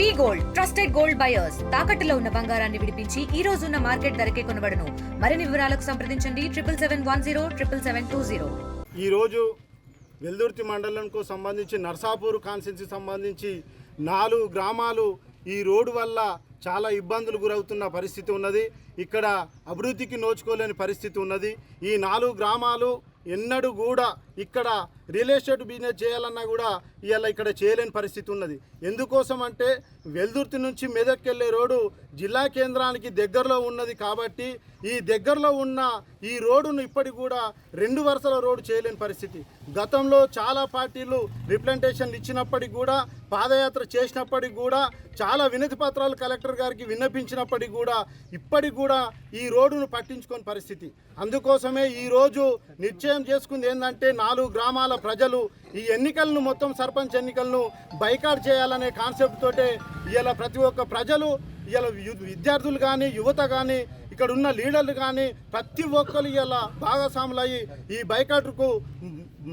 V gold trusted gold buyers. తాకట్టులో ఉన్న బంగారాన్ని విడిపించి ఈ రోజు ఉన్న మార్కెట్ ధరకే కొనబడను. మరిన్ని వివరాలకు సంప్రదించండి. Triple seven one zero triple seven two zero. ఈ రోజు వెల్దుర్తి మండలంకు సంబంధించి నర్సాపూర్ కాన్స్టిట్యూన్సీ సంబంధించి నాలుగు గ్రామాలు ఈ రోడ్డు వల్ల చాలా ఇబ్బందులు గురవుతున్న పరిస్థితి ఉన్నది. ఇక్కడ అభివృద్ధికి నోచుకోలేని పరిస్థితి ఉన్నది. ఈ నాలుగు గ్రామాలు ఎన్నడూ కూడా ఇక్కడ రియల్ ఎస్టేట్ బిజినెస్ చేయాలన్నా కూడా ఇవాళ ఇక్కడ చేయలేని పరిస్థితి ఉన్నది. ఎందుకోసం అంటే వెల్దుర్తి నుంచి మెదక్కి వెళ్ళే రోడ్డు జిల్లా కేంద్రానికి దగ్గరలో ఉన్నది కాబట్టి ఈ దగ్గరలో ఉన్న ఈ రోడ్డును ఇప్పటికి కూడా రెండు వరుసల రోడ్డు చేయలేని పరిస్థితి. గతంలో చాలా పార్టీలు రిప్రజెంటేషన్ ఇచ్చినప్పటికి కూడా పాదయాత్ర చేసినప్పటికి కూడా చాలా వినతి పత్రాలు కలెక్టర్ గారికి విన్నపించినప్పటికి కూడా ఇప్పటికి కూడా ఈ రోడ్డును పట్టించుకొని పరిస్థితి. అందుకోసమే ఈరోజు నిశ్చయం చేసుకుంది ఏంటంటే నాలుగు గ్రామాల ప్రజలు ఈ ఎన్నికలను మొత్తం సర్పంచ్ ఎన్నికలను బైకాట్ చేయాలనే కాన్సెప్ట్ తోటే ఇలా ప్రతి ఒక్క ప్రజలు ఇలా విద్యార్థులు కానీ యువత కానీ ఇక్కడ ఉన్న లీడర్లు కానీ ప్రతి ఒక్కరు ఇలా భాగస్వాములు అయ్యి ఈ బైకాట్కు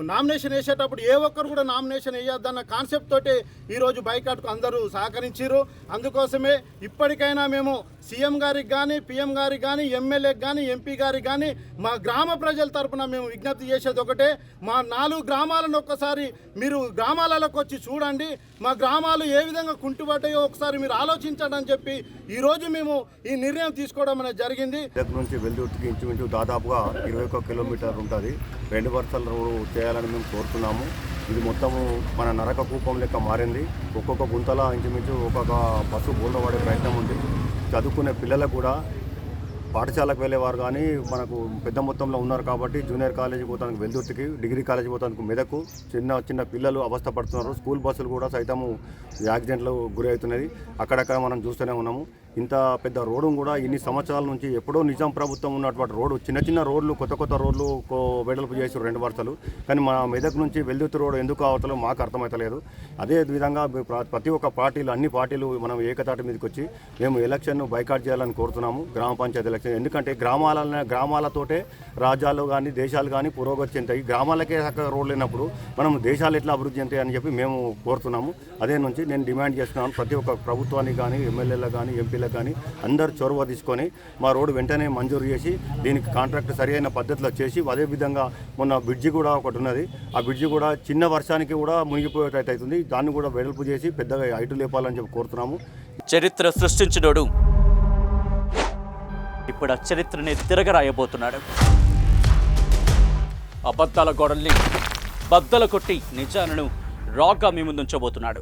నామినేషన్ వేసేటప్పుడు ఏ ఒక్కరు కూడా నామినేషన్ వేయొద్దన్న కాన్సెప్ట్ తోటి ఈరోజు బైకాట్కు అందరూ సహకరించారు అందుకోసమే ఇప్పటికైనా మేము సీఎం గారికి కానీ పిఎం గారికి కానీ ఎమ్మెల్యేకి కానీ ఎంపీ గారికి కానీ మా గ్రామ ప్రజల తరపున మేము విజ్ఞప్తి చేసేది ఒకటే. మా నాలుగు గ్రామాలను ఒక్కసారి మీరు గ్రామాలలోకి వచ్చి చూడండి. మా గ్రామాలు ఏ విధంగా కుంటుపడ్డాయో ఒకసారి మీరు ఆలోచించండి అని చెప్పి ఈరోజు మేము ఈ నిర్ణయం తీసుకోవడం అనేది జరిగింది. దగ్గర నుంచి వెల్దుర్తికి ఇంచుమించు దాదాపుగా ఇరవై ఒక్క కిలోమీటర్ ఉంటుంది. రెండు వరుసల రోడ్డు చేయాలని మేము కోరుతున్నాము. ఇది మొత్తము మన నరక కూపం లెక్క మారింది. ఒక్కొక్క గుంతల ఇంచుమించు ఒక్కొక్క బస్సు బోల్డ పడే ప్రయత్నం ఉంది. చదువుకునే పిల్లలకు కూడా పాఠశాలకు వెళ్ళేవారు కానీ మనకు పెద్ద మొత్తంలో ఉన్నారు కాబట్టి జూనియర్ కాలేజీ పోతానికి వెల్దుర్తికి డిగ్రీ కాలేజీ పోతానికి మెదకు. చిన్న చిన్న పిల్లలు అవస్థ పడుతున్నారు. స్కూల్ బస్సులు కూడా సైతము యాక్సిడెంట్లు గురి అవుతున్నది అక్కడక్కడ మనం చూస్తూనే ఉన్నాము. ఇంత పెద్ద రోడ్డు కూడా ఇన్ని సంవత్సరాల నుంచి ఎప్పుడో నిజాం ప్రభుత్వం ఉన్నటువంటి రోడ్డు చిన్న చిన్న రోడ్లు కొత్త కొత్త రోడ్లు వెడల్పు చేసి రెండు వరుసలు. కానీ మా మెదక్ నుంచి వెల్దుర్తి రోడ్డు ఎందుకు అవతలో మాకు అర్థమవుతలేదు అదే విధంగా ప్రతి ఒక్క పార్టీలు అన్ని పార్టీలు మనం ఏకతాటి మీదకి వచ్చి మేము ఎలక్షన్ బైకాట్ చేయాలని కోరుతున్నాము గ్రామ పంచాయతీ ఎలక్షన్. ఎందుకంటే గ్రామాల గ్రామాలతోటే రాజ్యాలు కానీ దేశాలు కానీ పురోగతి చెందాయి గ్రామాలకే చక్కగా రోడ్లు లేనప్పుడు మనం దేశాలు ఎట్లా అభివృద్ధి చెందాయి అని చెప్పి మేము కోరుతున్నాము. అదే నుంచి నేను డిమాండ్ చేస్తున్నాను. ప్రతి ఒక్క ప్రభుత్వానికి కానీ ఎమ్మెల్యేలకు కానీ ఎంపీలకు కానీ అందరు చొరవ తీసుకొని మా రోడ్డు వెంటనే మంజూరు చేసి దీనికి కాంట్రాక్ట్ సరైన పద్ధతిలో చేసి అదే విధంగా మొన్న బ్రిడ్జి కూడా ఒకటి ఉన్నది. ఆ బ్రిడ్జి కూడా చిన్న వర్షానికి కూడా మునిగిపోయేటట్టు అవుతుంది. దాన్ని కూడా వెడల్పు చేసి పెద్దగా ఐటు లేపాలని చెప్పి కోరుతున్నాము. చరిత్ర సృష్టించినోడు ఇప్పుడు ఆ చరిత్రని తిరగరాయబోతున్నాడు. అబద్ధాల గోడల్ని బద్దలు కొట్టి నిజాలను రాగా మీ ముందుంచబోతున్నాడు.